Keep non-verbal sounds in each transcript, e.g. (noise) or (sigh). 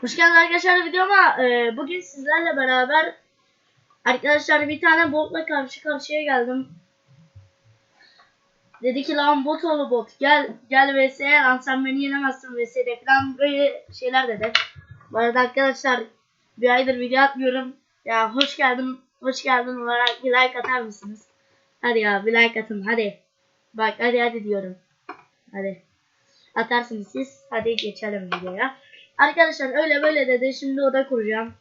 Hoş geldiniz arkadaşlar videoma. Ee, bugün sizlerle beraber arkadaşlar bir tane botla karşı karşıya geldim. Dedi ki lan bot oğlu bot gel gel vs'ye lan sen beni yenemezsin vs'de falan böyle şeyler dedi. Bu arada arkadaşlar bir aydır video atmıyorum. Ya hoş geldin hoş geldin olarak bir like atar mısınız? Hadi ya bir like atın hadi. Bak hadi hadi diyorum. Hadi. Atarsınız siz. Hadi geçelim videoya. Arkadaşlar öyle böyle dedi. Şimdi oda kuracağım.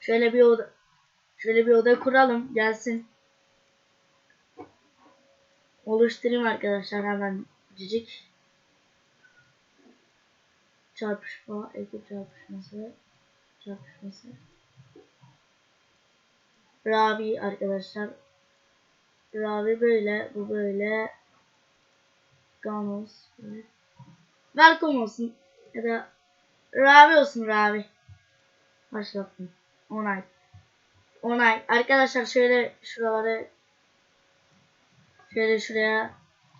Şöyle bir oda şöyle bir oda kuralım. Gelsin. Oluşturayım arkadaşlar hemen cicik. Çarpışma, ekip çarpışması, çarpışması. Ravi arkadaşlar. Ravi böyle, bu böyle. Ganos. Böyle. Welcome olsun. Ya da Ravi olsun Ravi. Başlattım. Onay. Onay. Arkadaşlar şöyle şuraları şöyle şuraya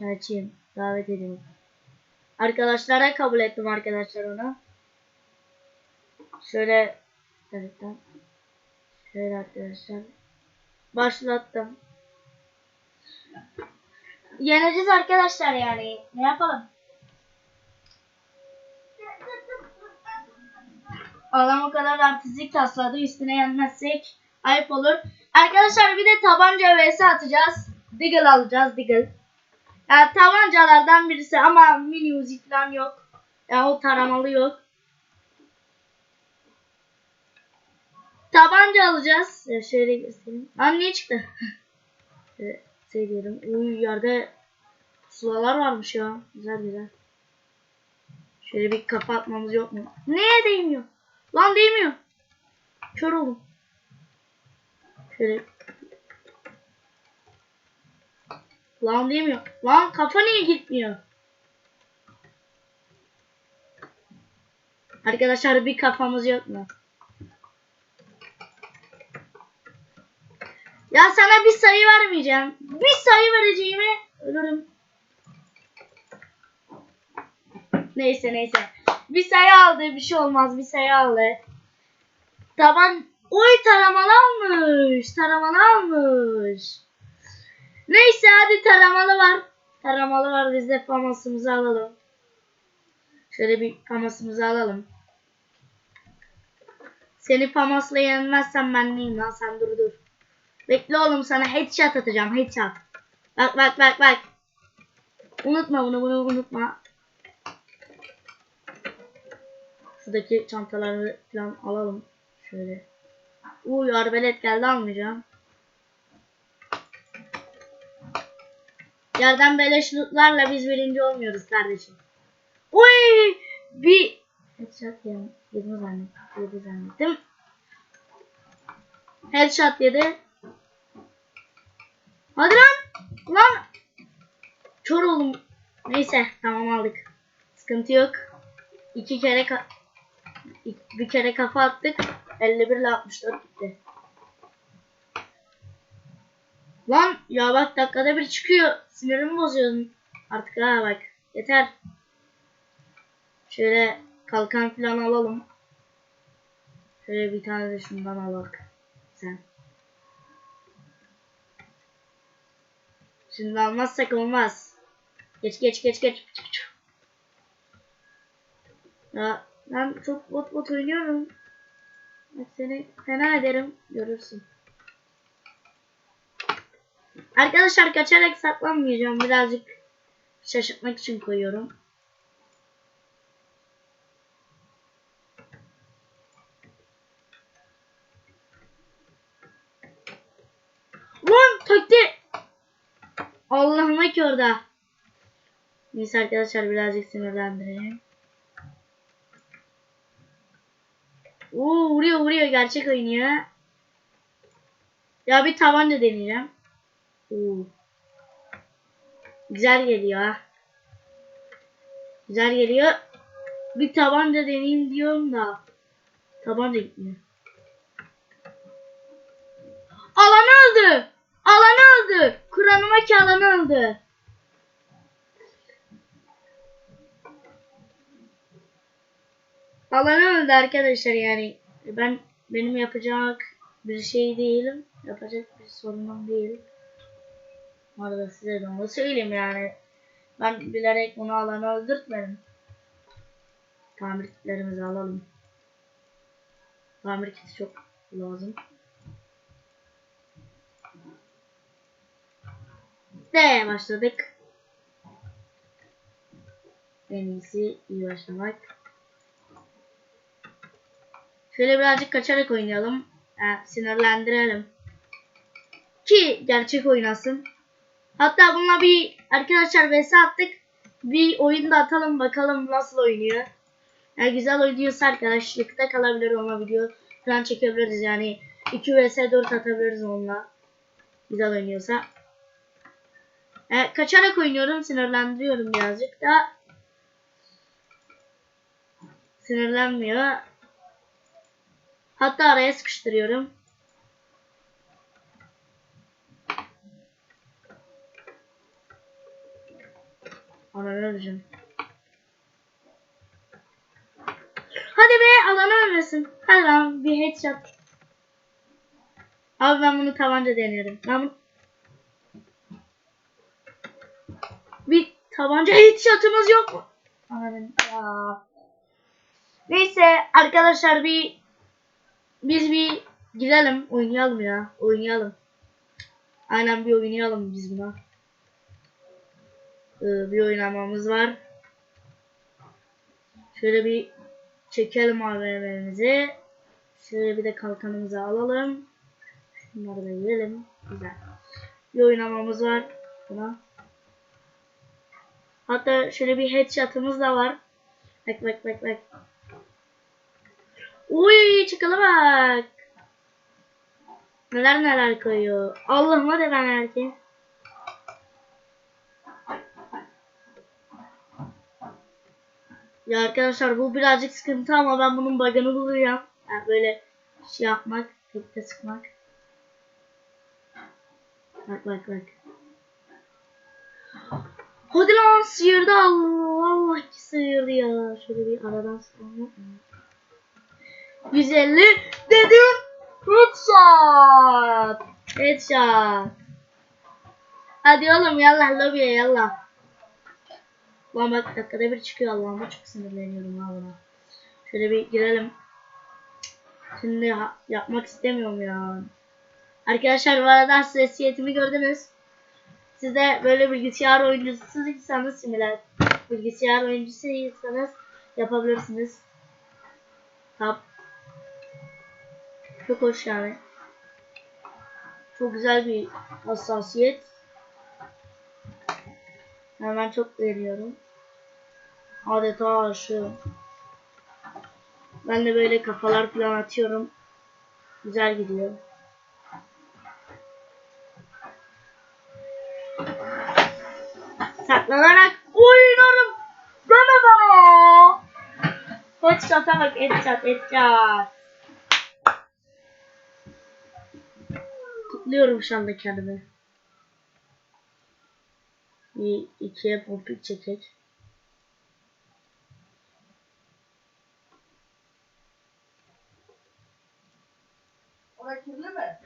açayım. Davet edeyim. Arkadaşlara kabul ettim arkadaşlar onu. Şöyle evet, şöyle arkadaşlar başlattım. Yeneceğiz arkadaşlar yani. Ne yapalım? Adam o kadar artistlik tasladı. Üstüne yenmezsek ayıp olur. Arkadaşlar bir de tabanca vs atacağız. Deagle alacağız. Deagle. Yani tabancalardan birisi ama mini falan yok. Yani o taramalı yok. Tabanca alacağız. Ya şöyle göstereyim. Lan niye çıktı? (laughs) evet, şey diyelim. Uy yerde pusulalar varmış ya. Güzel güzel. Şöyle bir kafa atmamız yok mu? Neye değmiyor? Lan değmiyor. Kör oldum. Şöyle. Lan değmiyor. Lan kafa niye gitmiyor? Arkadaşlar bir kafamız yok mu? Ya sana bir sayı vermeyeceğim. Bir sayı vereceğime ölürüm. Neyse neyse. Bir sayı aldı bir şey olmaz bir sayı aldı. Taban oy taramalı almış. Taramalı almış. Neyse hadi taramalı var. Taramalı var biz de famasımızı alalım. Şöyle bir famasımızı alalım. Seni famasla yenmezsem ben neyim lan sen dur dur. Bekle oğlum sana headshot atacağım headshot. Bak bak bak bak. Unutma bunu bunu unutma. Şuradaki çantaları falan alalım. Şöyle. Uy arbelet geldi almayacağım. Yerden beleş lootlarla biz birinci olmuyoruz kardeşim. Uy bir headshot yedim. Yedim zannettim. Yedi zannettim. Headshot yedi. Hadi lan. Lan. Kör oldum. Neyse tamam aldık. Sıkıntı yok. İki kere bir kere kafa attık. 51 ile 64 gitti. Lan ya bak dakikada bir çıkıyor. Sinirimi bozuyorsun. Artık ha bak. Yeter. Şöyle kalkan falan alalım. Şöyle bir tane de şundan alalım. Sen. Şimdi almazsak olmaz. Geç geç geç geç. Ya ben çok bot bot oynuyorum. Bak seni fena ederim. Görürsün. Arkadaşlar kaçarak saklanmayacağım. Birazcık şaşırtmak için koyuyorum. Lan takti. Allah'ıma ki orada. Neyse arkadaşlar birazcık sinirlendireyim. Oo vuruyor vuruyor gerçek oynuyor. Ya bir tabanca deneyeceğim. Oo. Güzel geliyor ha. Güzel geliyor. Bir tabanca deneyeyim diyorum da. Tabanca gitmiyor. Alan öldü. Alan öldü. Kur'an'ıma ki alan öldü. Alan öldü arkadaşlar yani. Ben benim yapacak bir şey değilim. Yapacak bir sorunum değil. Bu arada size de onu söyleyeyim yani. Ben bilerek bunu alanı öldürtmedim. Tamir kitlerimizi alalım. Tamir kiti çok lazım. De başladık. En iyisi iyi başlamak. Şöyle birazcık kaçarak oynayalım. Ha, sinirlendirelim. Ki gerçek oynasın. Hatta bununla bir arkadaşlar vs attık. Bir oyun da atalım bakalım nasıl oynuyor. Yani güzel oynuyorsa arkadaşlıkta kalabilir ona video falan çekebiliriz yani 2 vs 4 atabiliriz onunla. Güzel oynuyorsa. E, kaçarak oynuyorum sinirlendiriyorum birazcık da. Sinirlenmiyor. Hatta araya sıkıştırıyorum. Ananı öleceğim. Hadi be alanı ölmesin. Hadi lan bir headshot. Abi ben bunu tabanca deniyorum. Ben bunu... Bir tabanca headshot'ımız yok mu? Neyse arkadaşlar bir biz bir girelim oynayalım ya oynayalım. Aynen bir oynayalım biz buna. Ee, bir oynamamız var. Şöyle bir çekelim AVM'mizi. Şöyle bir de kalkanımızı alalım. Şunları da yiyelim. Güzel. Bir oynamamız var buna. Hatta şöyle bir headshot'ımız da var. Bak bak bak bak. Uy çıkalı bak. Neler neler koyuyor. Allah'ıma de ben erkeğim. Ya arkadaşlar bu birazcık sıkıntı ama ben bunun bug'ını buluyorum. Yani böyle şey yapmak, tekte sıkmak. Bak bak bak. Hadi lan sıyırdı Allah. Allah ki sıyırdı ya. Şöyle bir aradan sıkalım. 150 dedim. Headshot. Headshot. Hadi oğlum yallah lobiye yallah. Lan bak dakikada bir çıkıyor Allah'ıma çok sinirleniyorum buna. Şöyle bir girelim. Şimdi yapmak istemiyorum ya. Arkadaşlar bu arada sesiyetimi gördünüz. Siz de böyle bilgisayar oyuncusuysanız simüler bilgisayar oyuncusuysanız yapabilirsiniz. Tab. Çok hoş yani. Çok güzel bir hassasiyet. Yani ben çok beğeniyorum. Adeta aşığım. Ben de böyle kafalar falan atıyorum. Güzel gidiyor. Saklanarak oynuyorum. Deme bana. Headshot'a bak headshot headshot. Kutluyorum şu anda kendimi. Bir ikiye pompik çekek. Orası kirli mi?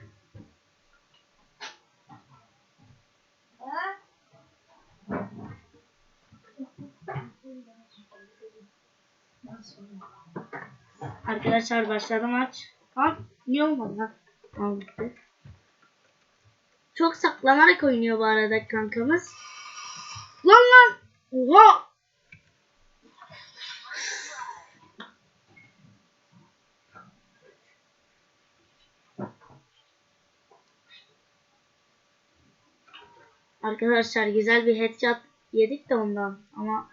Ha? Arkadaşlar başladı maç. Tamam. Niye olmadı? Tamam bitti. Çok saklanarak oynuyor bu arada kankamız. Lan lan! Oha! Arkadaşlar güzel bir headshot yedik de ondan ama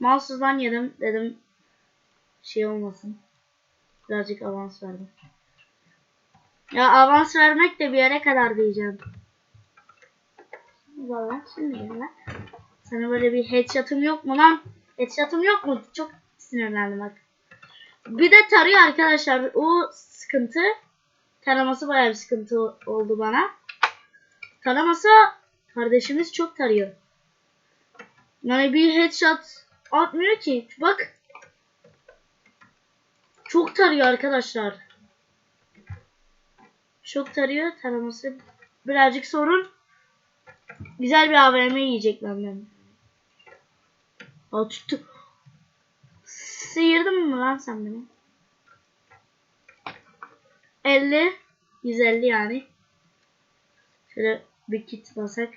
mouse'dan yedim dedim şey olmasın. Birazcık avans verdim. Ya avans vermek de bir yere kadar diyeceğim. Valla şimdi gel. Sana böyle bir headshot'ım yok mu lan? Headshot'ım yok mu? Çok sinirlendim bak. Bir de tarıyor arkadaşlar. O sıkıntı. Taraması bayağı bir sıkıntı oldu bana. Taraması kardeşimiz çok tarıyor. Yani bir headshot atmıyor ki. Bak. tarıyor arkadaşlar. Çok tarıyor. Taraması birazcık sorun. Güzel bir AVM yiyecek benden. Aa tuttu. Sıyırdın mı lan sen beni? 50 150 yani. Şöyle bir kit basak.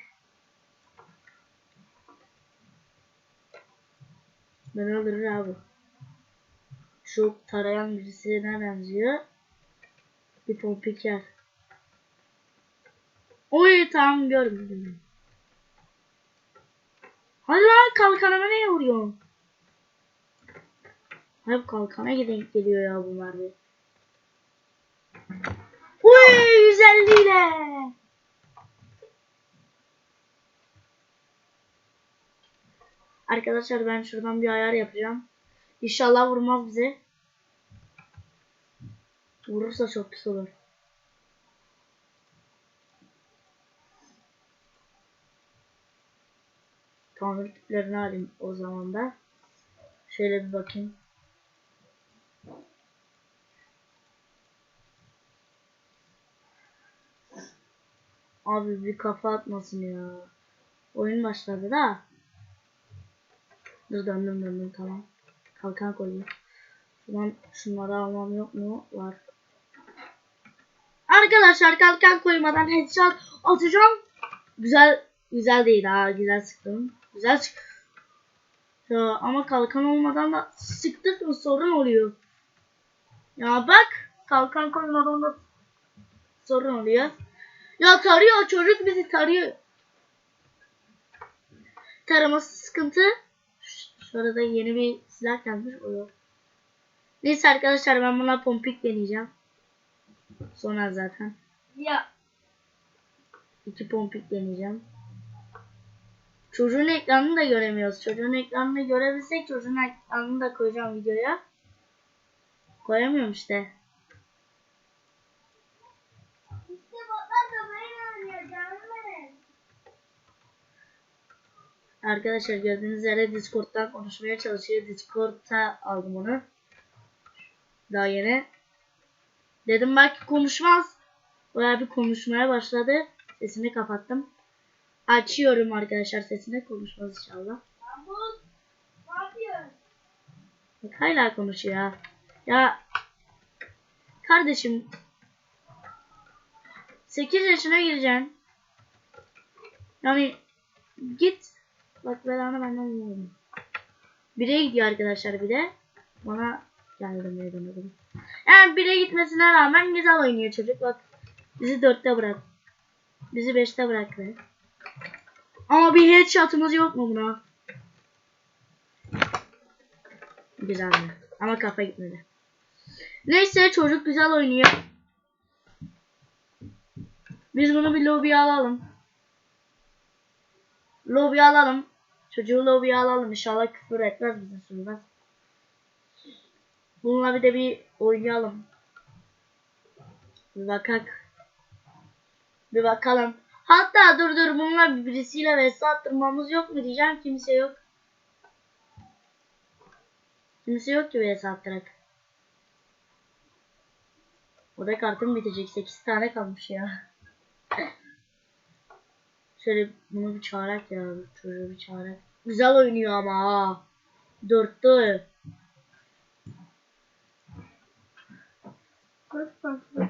Ben öldürür abi. Şu tarayan birisine benziyor. Bir pompik yer. Oy tamam gördüm. Hadi lan kalkanıma ne vuruyorsun? Hep kalkana giden geliyor ya bu mermi. Uy 150 ile. Arkadaşlar ben şuradan bir ayar yapacağım. İnşallah vurmaz bize. Vurursa çok pis olur. Tanrı tiplerini alayım o zaman da. Şöyle bir bakayım. Abi bir kafa atmasın ya. Oyun başladı da. Dur döndüm döndüm tamam. Kalkan koyayım. Şuradan şunları almam yok mu? Var. Arkadaşlar kalkan koymadan headshot atacağım. Güzel güzel değil ha güzel sıktım. Güzel sık. Ya, ama kalkan olmadan da sıktık mı sorun oluyor. Ya bak kalkan koymadan da sorun oluyor. Ya tarıyor çocuk bizi tarıyor. Taraması sıkıntı. Şurada yeni bir silah gelmiş o yok. Neyse arkadaşlar ben buna pompik deneyeceğim. Sonra zaten. Ya. iki pompik deneyeceğim. Çocuğun ekranını da göremiyoruz. Çocuğun ekranını görebilsek çocuğun ekranını da koyacağım videoya. Koyamıyorum işte. İşte botlar da canım. Arkadaşlar gördüğünüz üzere Discord'dan konuşmaya çalışıyor. Discord'a aldım onu. Daha yeni. Dedim belki konuşmaz. Baya bir konuşmaya başladı. Sesini kapattım. Açıyorum arkadaşlar sesini konuşmaz inşallah. Bak hala konuşuyor ha. Ya kardeşim 8 yaşına gireceksin. Yani git. Bak belanı benden yiyorum. Bire gidiyor arkadaşlar bir de. Bana geldi meydana gibi. Yani bire gitmesine rağmen güzel oynuyor çocuk. Bak bizi dörtte bırak. Bizi beşte bıraktı. Ama bir headshot'ımız yok mu buna? Güzeldi. Ama kafa gitmedi. Neyse çocuk güzel oynuyor. Biz bunu bir lobiye alalım. Lobiye alalım. Çocuğu lobiye alalım. İnşallah küfür etmez bize sürmez. Bununla bir de bir oynayalım. Bir bakak. Bir bakalım. Hatta dur dur bununla birisiyle vs attırmamız yok mu diyeceğim. Kimse yok. Kimse yok ki vs attırak. O da kartım bitecek. 8 tane kalmış ya. Şöyle bunu bir çağırak ya. Çocuğu bir çağırak. Güzel oynuyor ama ha. Dörtte. Kaç farklı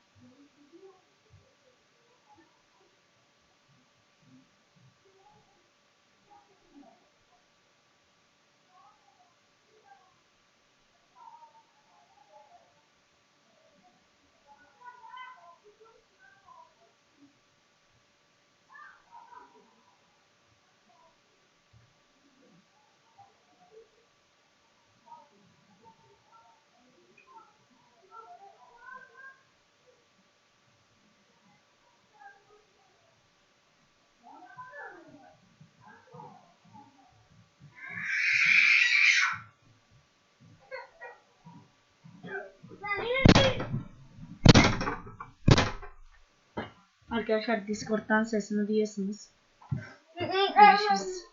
Arkadaşlar Discord'dan sesini duyuyorsunuz. Görüşürüz.